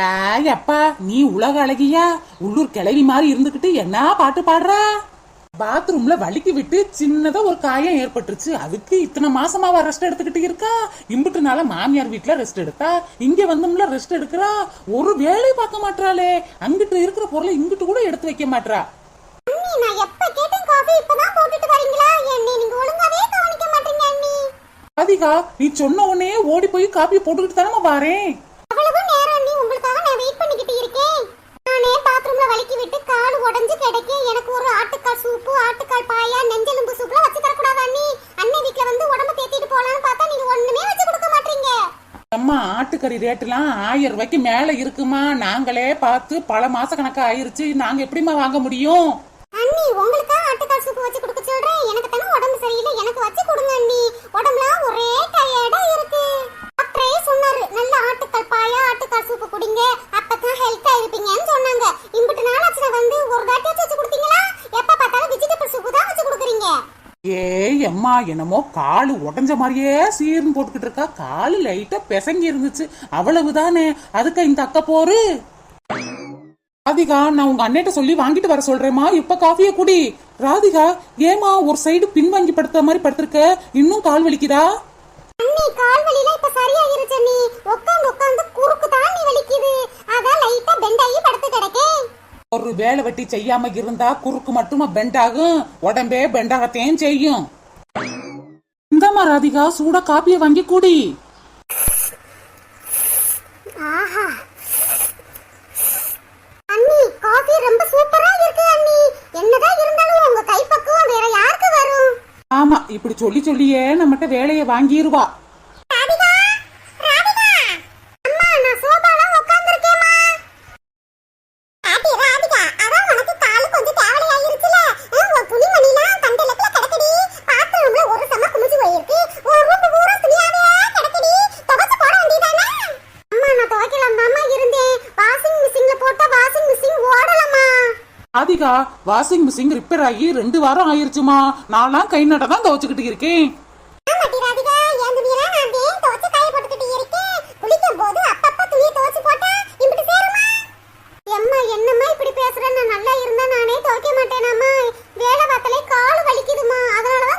அப்பா நீ உலக அழகியா? உள்ளூர் கிளவி மாதிரி இருந்துகிட்டு என்ன பாட்டு பாடுறா? பாத்ரூம்ல வலிக்கு விட்டு சின்னதா ஒரு காயம் ஏற்பட்டுருச்சு. அதுக்கு இத்தனை மாசமாவா ரெஸ்ட் எடுத்துக்கிட்டு இருக்கா? இம்புட்டு நாள மாமியார் வீட்ல ரெஸ்ட் எடுத்தா? இங்க வந்தோம்ல ரெஸ்ட் எடுக்கிறா? ஒரு வேலை பார்க்க மாட்றாளே. அங்கிட்டு இருக்கிற பொருளை இங்கிட்டு கூட எடுத்து வைக்க அண்ணி ராதிகா நீ சொன்ன உடனே ஓடி போய் காப்பி போட்டுக்கிட்டு தானே வாரேன் அவ்வளவு நேரம் அண்ணி உங்களுக்காக நான் வெயிட் பண்ணிக்கிட்டு இருக்கேன் நானே பாத்ரூம்ல வலிக்கி விட்டு கால் உடைஞ்சு கிடக்க எனக்கு ஒரு ஆட்டுக்கால் சூப்பு ஆட்டுக்கால் பாயா நெஞ்செலும்பு சூப்லாம் வச்சு தரக்கூடாது அண்ணி அண்ணன் வீட்ல வந்து உடம்ப தேத்திட்டு போலான்னு பார்த்தா நீங்க ஒண்ணுமே வச்சு கொடுக்க மாட்டீங்க அம்மா ரேட்டுலாம் ஆயிரம் ரூபாய்க்கு மேல இருக்குமா? நாங்களே பார்த்து பல மாச கணக்கா ஆயிருச்சு. நாங்க எப்படிம்மா வாங்க முடியும்? அண்ணி உங்களுக்கா ஆட்டுக்கால் சூப்பு வச்சு கொடுக்க சொல்றேன். எனக்கு தானே உடம்பு சரியில்லை. எனக்கு வச்சு கொடுங்க அண்ணி. உடம்புலாம் ஒரே டயர்டா இருக்கு டாக்டரே சொன்னாரு நல்ல ஆட்டுக்கால் பாயா ஆட்டுக்கால் சூப்பு குடிங்க அப்பதான் ஹெல்த்தா இருப்பீங்கன்னு சொன்னாங்க இம்புட்டு நாளாச்சுல வந்து ஒரு தாட்டி வச்சு கொடுத்தீங்களா எப்ப பார்த்தாலும் வெஜிடபிள் சூப்பு தான் வச்சு கொடுக்குறீங்க ஏய் அம்மா என்னமோ காலு உடஞ்ச மாதிரியே சீர்னு போட்டுக்கிட்டு இருக்கா. காலு லைட்டா பிசங்கி இருந்துச்சு. அவ்வளவுதானே. அதுக்கு இந்த அக்கா போரு. ராதிகா நான் உங்க அண்ணேட்ட சொல்லி வாங்கிட்டு வர சொல்றேம்மா. இப்ப காஃபிய குடி. ராதிகா ஏமா ஒரு சைடு பின்வாங்கி படுத்த மாதிரி படுத்திருக்க? இன்னும் கால் வலிக்குதா? அண்ணி கால் வலியில இப்ப சரியாயிருச்சு நீ உட்காந்து உட்காந்து குறுக்கு தாண்டி வலிக்குது அதான் லைட்டா பெண்ட் ஆகி படுத்து கிடக்கேன் ஒரு வேலை வெட்டி செய்யாம இருந்தா குறுக்கு மட்டுமா பெண்ட் ஆகும். உடம்பே பெண்டாகத்தையும் செய்யும். இந்தாம்மா ராதிகா சூடா காப்பிய வாங்கி குடி. ஆமா இப்படி சொல்லி சொல்லியே நம்மகிட்ட வேலையை வாங்கிருவா. தான்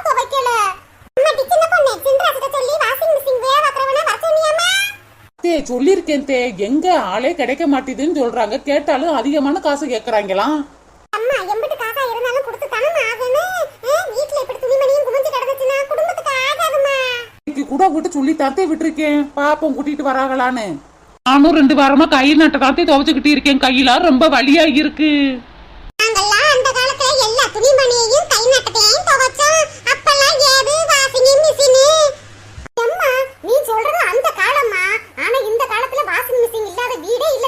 துவைக்கல. அம்மா சின்ன பொண்ணு சின்ராஜிட்ட சொல்லி வாஷிங் மிஷின் வேலை பார்க்கறவன வர சொன்னியாம்மா? தே சொல்லியிருக்கேன் தே. எங்க ஆளே கிடைக்க மாட்டேதுன்னு சொல்றாங்க. கேட்டாலும் அதிகமான காசு கேக்குறாங்களாம் அம்மா எம்பிட்டு காசா இருந்தாலும் கொடுத்து தானே ஆகணும் ஆ, வீட்ல இப்படி துணிமணியும் குமிஞ்சு கிடந்துச்சுன்னா குடும்பத்துக்கு ஆகாதும்மா இன்னைக்கு கூட விட்டு சொல்லி தாத்தே விட்டுருக்கேன். பாப்போம் கூட்டிட்டு வராங்களான்னு. நானும் ரெண்டு வாரமா கை நட்ட தாத்தே துவைச்சுக்கிட்டு இருக்கேன். கையெல்லாம் ரொம்ப வலியா இருக்கு. நீ சொல்றது அந்த காலம்மா. ஆனா இந்த காலத்துல வாஷிங் மிஷின் இல்லாத வீடே இல்ல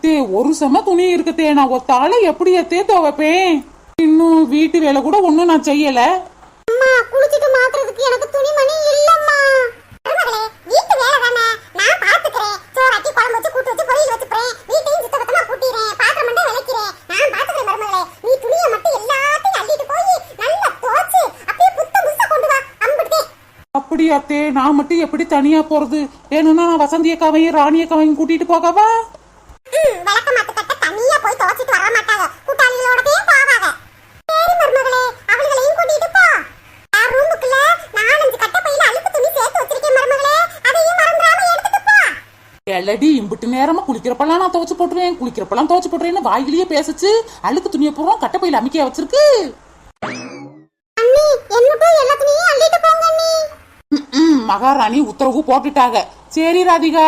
அத்தே ஒரு செம துணி இருக்குதே. நான் ஒத்தால எப்படி எத்தே துவைப்பேன்? இன்னும் வீட்டு வேலை கூட ஒண்ணும் நான் செய்யல. அம்மா குளிச்சிட்டு மாத்துறதுக்கு எனக்கு துணிமணி இல்லம்மா. மருமகளே வீட்டு வேலை தானே. நான் பாத்துக்கிறேன். சோறாக்கி குழம்பு வச்சு கூட்டு வச்சு பொரியல் வச்சுக்கிறேன் வீட்டையும் பாத்திரம் மட்டும் விளக்கிறேன். நான் பாத்துக்கிறேன் மருமகளே. நீ துணியை மட்டும் எல்லாத்தையும் அள்ளிட்டு போய் நல்லா துவைச்சு அப்படியே புத்தம் புதுசா கொண்டு வா. அம்பிடுதே அப்படி அத்தே நான் மட்டும் எப்படி தனியா போறது? வேணும்னா நான் வசந்தி அக்காவையும் ராணி அக்காவையும் கூட்டிட்டு போகவா ம் விளக்க மாத்து கட்ட தனியா போய் துவைச்சிட்டு வர மாட்டாங்க கூட்டாளிகளோடதே போவாங்க எல்லடி இம்பிட்டு நேரமா குளிக்கிறப்பெல்லாம் நான் துவச்சு போட்டுருவேன். குளிக்கிறப்பெல்லாம் துவச்சு போட்டுறேன்னு வாயிலேயே பேசுச்சு. அழுக்கு துணியை பூரா கட்டப்பையில அமைக்க வச்சிருக்கு. மகாராணி உத்தரவு போட்டுட்டாங்க. சரி ராதிகா.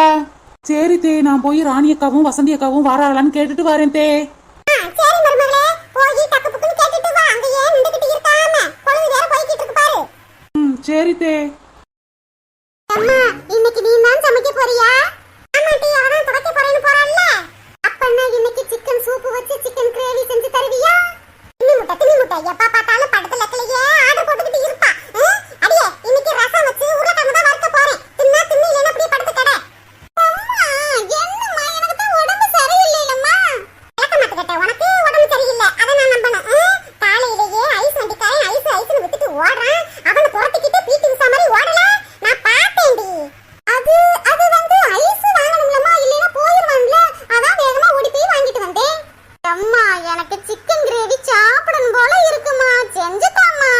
சரி தே நான் போய் ராணி அக்காவும் வசந்தி அக்காவும் வாராளான்னு கேட்டுட்டு வரேன் தே. சரி மருமகளே போய் டக்கு புக்குன்னு கேட்டுட்டு வா அங்க ஏன் நின்றுகிட்டு இருக்காம பொழுது வேற போய்கிட்டு இருக்கு பாரு ம் சரி தே அம்மா இன்னைக்கு நீ தான் சமைக்க போறியா ஆமாட்டி அவதான் துவைக்க போறேன்னு போறான்ல அப்பன்னா இன்னைக்கு சிக்கன் சூப் வச்சு சிக்கன் கிரேவி செஞ்சு தருவியா தின்னி முட்டை தின்னி முட்டை எப்ப பார்த்தாலும் படத்துல கிளையே ஆர்டர் போட்டுக்கிட்டு இருப்பா ஆ? அடியே இன்னைக்கு ரசம் வச்சு உருளைக்கிழங்கு தான் வறுக்க போறேன் தின்னா தின்னு இல்லைன்னா அப்படியே படுத்து கடை அம்மா என்னம்மா எனக்கு தான் உடம்பு சரியில்லைலம்மா விளக்க மாட்டுக்கிட்ட உனக்கு உடம்பு சரியில்லை அதை நான் நம்பணும் ஆ? காலையிலேயே ஐஸ் வண்டிக்காரன் ஐஸ் ஐஸ்னு வித்துட்டு ஓடுறான் அவனை புறத்திக்கிட்டு பீட்டி விசா மாதிரி ஓடல நான் பார்த்தேன்டி அது அது வந்து ஐஸ் வாங்கணும்லம்மா இல்லைன்னா போயிருவான்ல அதான் வேகமா ஓடி போய் வாங்கிட்டு வந்தேன் அம்மா எனக்கு சிக்கன் கிரேவி சாப்பிடணும் போல இருக்குமா செஞ்சுதாம்மா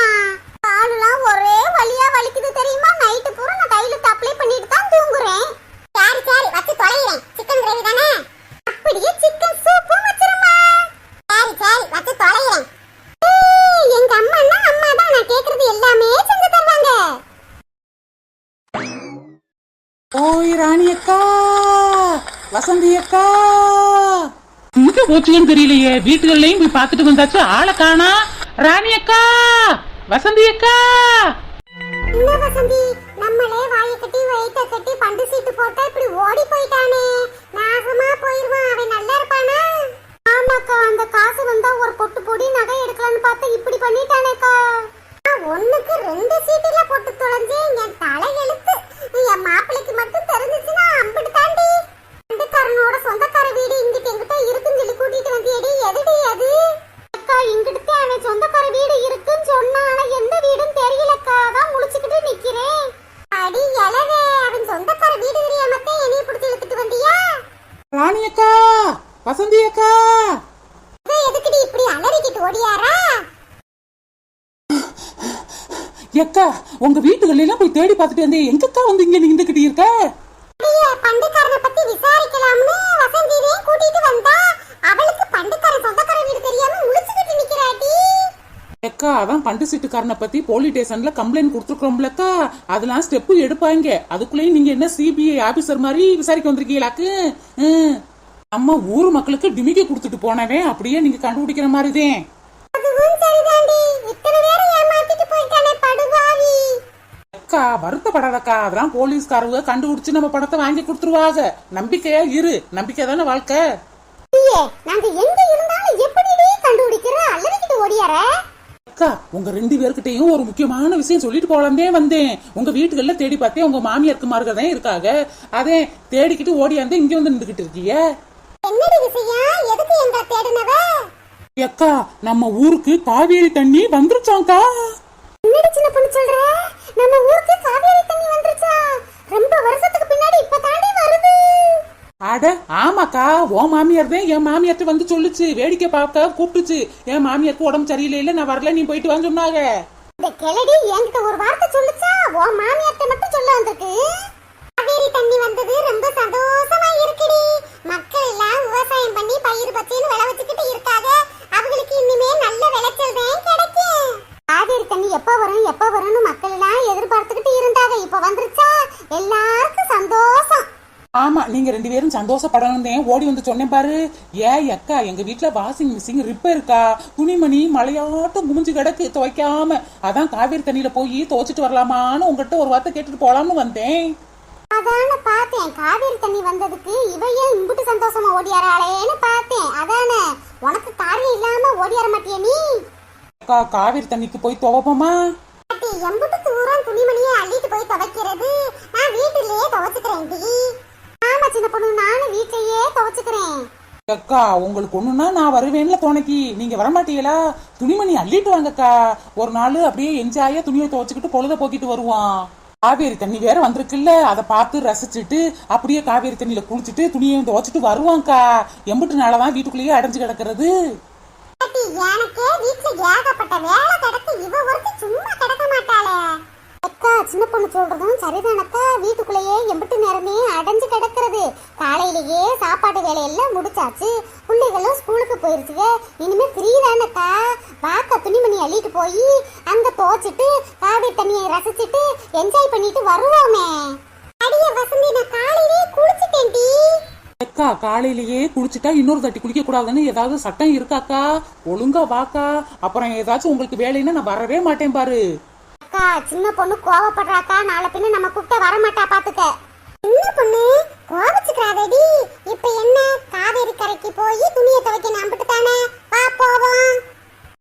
காலுலாம் ஒரே வலியா வலிக்குது தெரியுமா நைட்டு பூரா நான் டைலுக்கு அப்ளை பண்ணிட்டு தான் தூங்குறேன் சரி சரி வச்சு தொலைகிறேன் சிக்கன் கிரேவி தானே அப்படியே சிக்கன் சூப்பும் வச்சிருமா சரி சரி வச்சு தொலைகிறேன் ஏய், எங்க அம்மான்னா அம்மா தான் நான் கேக்குறது எல்லாமே செஞ்சு தருவாங்க ஓய் ராணி அக்கா வசந்தி அக்கா இங்க போச்சுன்னு தெரியலையே. வீட்டுகள்லயும் போய் பார்த்துட்டு வந்தாச்சு. ஆளை காணா. ராணி அக்கா வசந்தி அக்கா என்ன வசந்தி நம்மளே வாயை கட்டி வயிற்ற கட்டி பண்டு சீட்டு போட்டா இப்படி ஓடி போயிட்டானே. நாசமா போயிருவான். அவன் நல்லா இருப்பானா? ஆமாக்கா அந்த காசு வந்தா ஒரு பொட்டு பொடி நகை எடுக்கலாம்னு பார்த்தா இப்படி பண்ணிட்டானேக்கா. ஒண்ணுக்கு ரெண்டு சீட்டுல போட்டு தொலைஞ்சேன் என் தலை எழுத்து என் மாப்பிளைக்கு மட்டும் தெரிஞ்சிச்சுன்னா அம்பிட்டு தாண்டி சொந்தக்காரனோட சொந்தக்கார வீடு இங்கிட்ட எங்கிட்ட இருக்குன்னு சொல்லி கூட்டிட்டு வந்தியடி எதுடி அது அக்கா இங்கிட்டு அவன் சொந்தக்கார வீடு இருக்குன்னு சொன்னா ஆனா எந்த வீடுன்னு தெரியலக்கா அதான் முழிச்சுக்கிட்டு நிக்கிறேன் அடி எலவே அவன் சொந்தக்கார வீடு தெரியாமத்தே என்னைய பிடிச்சி இழுத்துட்டு வந்தியா ராணி அக்கா வசந்தி அக்கா எதுக்குடி இப்படி அலறிக்கிட்டு ஓடியாரா? எக்கா உங்க வீட்டுகள் எல்லாம் போய் தேடி பார்த்துட்டு வந்தேன் எங்கக்கா வந்து இங்க நின்றுகிட்டு இருக்க? எக்கா அதான் பண்டு சீட்டுக்காரனை பத்தி போலீஸ் ஸ்டேஷன்ல கம்ப்ளைண்ட் கொடுத்துருக்கோம்லக்கா அதெல்லாம் ஸ்டெப்பு எடுப்பாங்க. அதுக்குள்ளேயும் நீங்க என்ன சிபிஐ ஆபீசர் மாதிரி விசாரிக்க வந்திருக்கீங்களாக்கு. நம்ம ஊர் மக்களுக்கு டிமிக்கி கொடுத்துட்டு போனவன். அப்படியே நீங்க கண்டுபிடிக்கிற மாதிரிதான் அக்கா வருத்தப்படாதக்கா. அதெல்லாம் போலீஸ்காரங்க கண்டுபிடிச்சு நம்ம படத்தை வாங்கி கொடுத்துருவாங்க. நம்பிக்கையா இரு. நம்பிக்கை தானே வாழ்க்கை. நாங்க எங்க இருந்தாலும் எப்படிடி கண்டுபிடிக்கிற? அல்லறிக்கிட்டு ஓடியார? அக்கா உங்க ரெண்டு பேர்கிட்டயும் ஒரு முக்கியமான விஷயம் சொல்லிட்டு போலாம்தே வந்தேன். உங்க வீட்டுகள்ல தேடி பார்த்தேன் உங்க மாமியாருக்கு மார்க்க தான் இருக்காங்க. அதே தேடிக்கிட்டு ஓடியாந்து இங்க வந்து நின்றுகிட்டு இருக்கீங்க. அக்கா நம்ம ஊருக்கு காவேரி தண்ணி சொல்ற? நம்ம ஊருக்கு காவேரி தண்ணி வந்துருச்சா ரொம்ப வருஷத்துக்கு பின்னாடி இப்ப தாண்டி வருது அட அக்கா உன் மாமியார் தான் என் மாமியார்ட்ட வந்து சொல்லுச்சு வேடிக்கை பார்க்க கூப்பிட்டுச்சு. என் மாமியாருக்கு உடம்பு சரியில்லை இல்ல நான் வரல நீ போயிட்டு வான்னு சொன்னாங்க. இந்த கிழடி என்கிட்ட ஒரு வார்த்தை சொல்லுச்சா? உன் மாமியார் மட்டும் சொல்ல வந்திருக்கு காவேரி தண்ணி வந்தது ரொம்ப சந்தோஷமா இருக்குடி மக்கள் எல்லாம் விவசாயம் பண்ணி பயிர் பச்சைன்னு விளை வச்சுக்கிட்டு இருக்காங்க அவங்களுக்கு இனிமே நல்ல விளைச்சல் தான் கிடைக்கும் காவேரி தண்ணி எப்ப வரும் எப்ப வரும்னு மக்கள் எல்லாம் எதிர்பார்த்துக்கிட்டு இருந்தாங்க இப்ப வந்துருச்சா எல்லாருக்கும் சந்தோஷம் ஆமா நீங்க ரெண்டு பேரும் சந்தோஷப்படணும் ஓடி வந்து சொன்னேன் பாரு. ஏ அக்கா எங்க வீட்ல வாஷிங் மிஷின் ரிப்பேருக்கா துணிமணி மழையாட்டம் குமிஞ்சு கிடக்கு துவைக்காம. அதான் காவேரி தண்ணியில போய் துவைச்சிட்டு வரலாமான்னு உங்ககிட்ட ஒரு வார்த்தை கேட்டுட்டு போலாம்னு வந்தேன். அதான பார்த்தேன். காவேரி தண்ணி வந்ததுக்கு இவ ஏன் இம்புட்டு சந்தோஷமா ஓடியாராளேன்னு பார்த்தேன். அதானே? உனக்கு காரியம் இல்லாம ஓடியார மாட்டிய நீ? அக்கா காவேரி தண்ணிக்கு போய் துவைப்போமா? எம்புட்டு தூரம் துணிமணியை அள்ளிட்டு போய் துவைக்கிறது நான் வீட்டிலேயே துவைச்சுக்கிறேன் டி ஆமா சின்ன பொண்ணு நானும் வீட்லயே துவைச்சுக்கிறேன் அக்கா உங்களுக்கு ஒண்ணுன்னா நான் வருவேன்ல துணைக்கு. நீங்க வரமாட்டீங்களா? துணிமணி அள்ளிட்டு வாங்கக்கா. ஒரு நாள் அப்படியே என்ஜாயா துணியை துவச்சிக்கிட்டு பொழுத போக்கிட்டு வருவான். காவேரி தண்ணி வேற வந்திருக்குல்ல. அதை பார்த்து ரசிச்சுட்டு அப்படியே காவேரி தண்ணியில குளிச்சுட்டு துணியை துவைச்சிட்டு வருவான்க்கா. எம்பிட்டு நாளதான் வீட்டுக்குள்ளேயே அடைஞ்சு கிடக்கிறது. அட்டி எனக்கே வீட்ல ஏகப்பட்ட வேலை கிடக்கு. இவ ஒருத்தி சும்மா கிடக்க மாட்டாளே. அக்கா சின்ன பொண்ணு சொல்றதும் சரிதானக்கா வீட்டுக்குள்ளேயே எம்பிட்டு நேரமே அடைஞ்சு கிடக்கிறது. வேலையெல்லாம் முடிச்சாச்சு. பிள்ளைகளும் ஸ்கூலுக்கு போயிருச்சுங்க. இனிமே ஃப்ரீ தானக்கா வாக்கா துணிமணி அள்ளிட்டு போய் அங்க துவைச்சிட்டு காவி தண்ணியை ரசிச்சிட்டு என்ஜாய் பண்ணிட்டு வருவோமே. அடிய வசந்தி நான் காலையிலேயே குளிச்சிட்டேன்டி அக்கா காலையிலேயே குளிச்சுட்டா இன்னொரு தட்டி குளிக்க கூடாதுன்னு ஏதாவது சட்டம் இருக்காக்கா ஒழுங்கா வாக்கா. அப்புறம் ஏதாச்சும் உங்களுக்கு வேலைன்னா நான் வரவே மாட்டேன் பாரு. அக்கா சின்ன பொண்ணு கோவப்படுறாக்கா நாளை பின்ன நம்ம கூப்பிட்ட வர மாட்டா பாத்துக்க. சின்ன பொண்ணு கோவச்சுக்கிறாதடி. இப்ப என்ன? காவேரி கரைக்கு போய் துணியை துவைக்க நம்பிட்டு தானே வா போவோம்.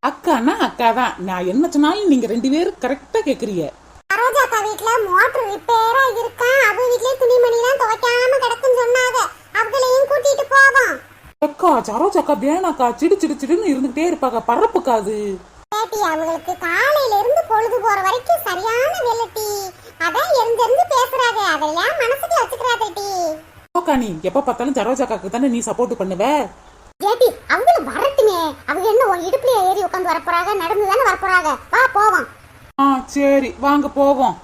அக்கானா அக்கா தான் நான் என்ன சொன்னாலும் நீங்க ரெண்டு பேரும் கரெக்டா கேக்குறீங்க. சரோஜாக்கா வீட்ல மோட்டர் ரிப்பேரா இருக்கான் அவ வீட்லயே துணிமணி எல்லாம் துவைக்காம கிடக்குன்னு சொன்னாங்க. அவங்களையும் கூட்டிட்டு போவோம். அக்கா சரோஜ் அக்கா வேணாக்கா. சிடு சிடு சிடுன்னு இருந்துகிட்டே இருப்பாங்க பரப்புக்காது பேட்டி அவங்களுக்கு காலையில இருந்து போற வரைக்கும் சரியான வெள்ளட்டி அதான் எரிஞ்சு எரிஞ்சு பேசுறாங்க. அதெல்லாம் மனசுக்குள்ள வச்சுக்கிறாதே டி. நீ எப்ப பார்த்தாலும் சரோஜ் அக்காக்கு தானே நீ சப்போர்ட் பண்ணுவ? ஏட்டி அவங்களும் வரட்டுமே. அவங்க என்ன உன் இடுப்புல ஏறி உட்காந்து வரப்போறாங்க? நடந்து தானே வரப்போறாங்க. வா போவோம். ஆ சரி. வாங்க போவோம்.